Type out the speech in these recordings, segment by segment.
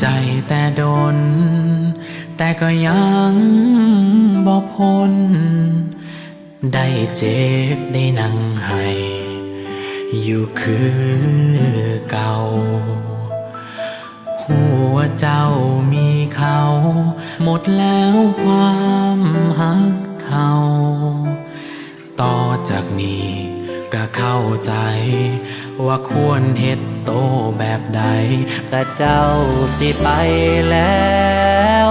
ใจแต่โดน แต่ก็ยังบ่พ้น ได้เจ็บได้นั่งให้อยู่คือเก่า หัวเจ้ามีเขา หมดแล้วความหักเขา ต่อจากนี้ก็เข้าใจว่าควรเฮ็ด โตแบบใดกะเจ้าสิไปแล้ว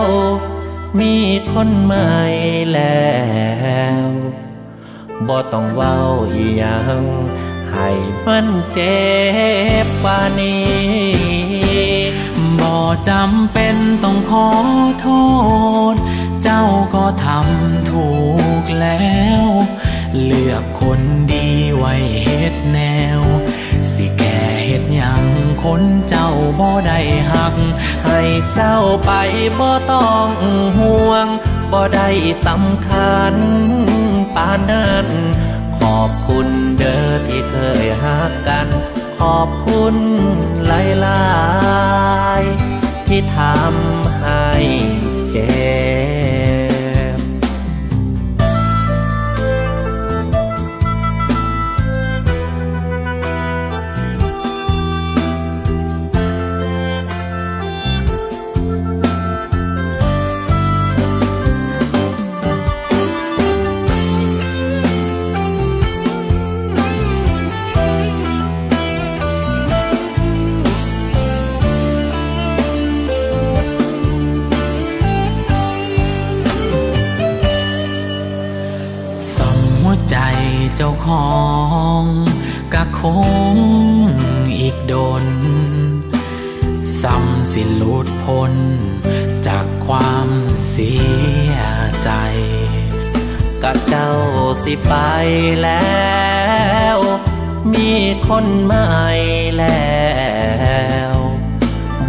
มีคนใหม่แล้วบ่ต้องเว้าอีหยังให้มันเจ็บกว่านี้บ่จำเป็นต้องขอโทษ เจ้าก็ทำถูกแล้ว เลือกคนดีไว้เฮ็ดแนวสิ คนเจ้าบ่ได้หัก ให้เจ้าไปบ่ต้องห่วงบ่ได้สำคัญปานนั้นขอบคุณเด้อที่เคยหักกัน ขอบคุณหลายๆที่ทำให้เจ็บ ใจเจ้าของกะคงอีกโดนซ้ำสิหลุดพ้นจากความเสียใจกะเจ้าสิไปแล้ว มีคนใหม่แล้ว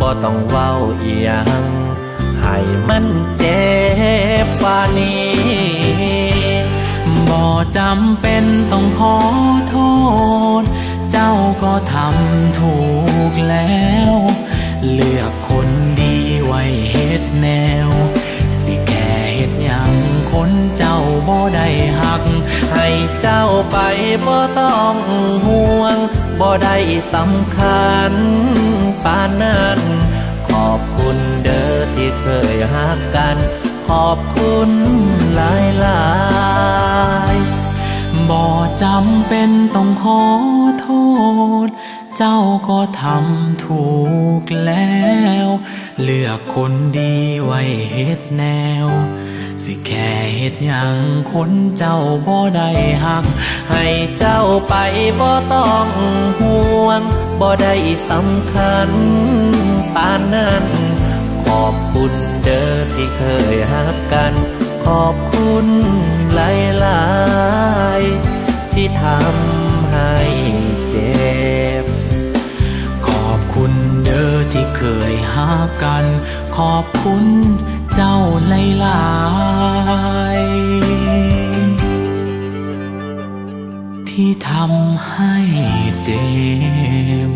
บ่ต้องเว้าเอียงให้มันเจ็บกว่านี้ จำเป็นต้องขอโทษ เจ้าก็ทำถูกแล้ว เลือกคนดีไว้เฮ็ดแนว สิแก่เฮ็ดยังคนเจ้าบ่ได้หัก ให้เจ้าไปบ่ต้องห่วงบ่ได้สำคัญปานนั้น ขอบคุณเด้อที่เคยหักกัน ขอบคุณหลายหลาย เป็นต้องขอโทษ เจ้าก็ทำถูกแล้ว เลือกคนดีไว้เฮ็ดแนว สิแค่เฮ็ดยังคนเจ้าบ่ได้หัก ให้เจ้าไปบ่ต้องห่วงบ่ได้สำคัญปานนั้นขอบคุณเด้อที่เคยหักกัน ขอบคุณหลาย หากัน ขอบคุณเจ้าหลายๆที่ทำให้เจม